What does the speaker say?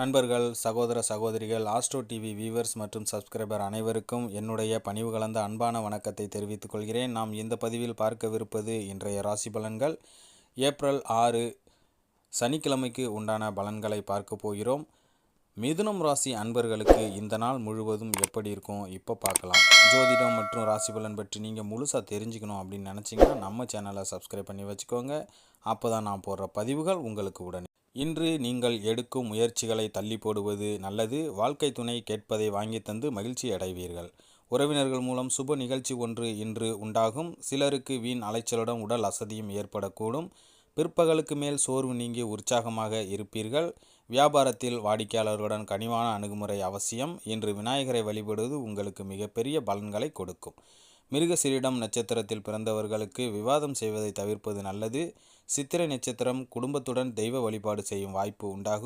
நண்பர்கள் சகோதர சகோதரிகள் ஆஸ்ட்ரோ டிவி வியூவர்ஸ் மற்றும் சப்ஸ்கிரைபர் அனைவருக்கும் என்னுடைய பணிவு கலந்த அன்பான வணக்கத்தை தெரிவித்துக் கொள்கிறேன். நாம் இந்த பதிவில் பார்க்கவிருப்பது இன்றைய ராசி பலன்கள். ஏப்ரல் ஆறு சனிக்கிழமைக்கு உண்டான பலன்களை பார்க்க போகிறோம். மிதுனம் ராசி அன்பர்களுக்கு இந்த நாள் முழுவதும் எப்படி இருக்கும்? இப்போ பார்க்கலாம். ஜோதிடம் மற்றும் ராசி பலன் பற்றி நீங்கள் முழுசாக தெரிஞ்சுக்கணும் அப்படின்னு நினச்சிங்கன்னா நம்ம சேனலை சப்ஸ்கிரைப் பண்ணி வச்சுக்கோங்க. அப்போ தான் நான் போடுற பதிவுகள் உங்களுக்கு உடனே இன்று நீங்கள் எடுக்கும் முயற்சிகளை தள்ளி போடுவது நல்லது. வாழ்க்கை துணை கேட்பதை வாங்கி தந்து மகிழ்ச்சி அடைவீர்கள். உறவினர்கள் மூலம் சுப நிகழ்ச்சி ஒன்று இன்று உண்டாகும். சிலருக்கு வீண் அலைச்சலுடன் உடல் அசதியும் ஏற்படக்கூடும். பிற்பகலுக்கு மேல் சோர்வு நீங்கி உற்சாகமாக இருப்பீர்கள். வியாபாரத்தில் வாடிக்கையாளர்களுடன் கனிவான அணுகுமுறை அவசியம். இன்று விநாயகரை வழிபடுவது உங்களுக்கு மிகப்பெரிய பலன்களை கொடுக்கும். மிருகசீரிடம் நட்சத்திரத்தில் பிறந்தவர்களுக்கு விவாதம் செய்வதை தவிர்ப்பது நல்லது. சித்திரை நட்சத்திரம் குடும்பத்துடன் தெய்வ வழிபாடு செய்யும் வாய்ப்பு உண்டாகும்.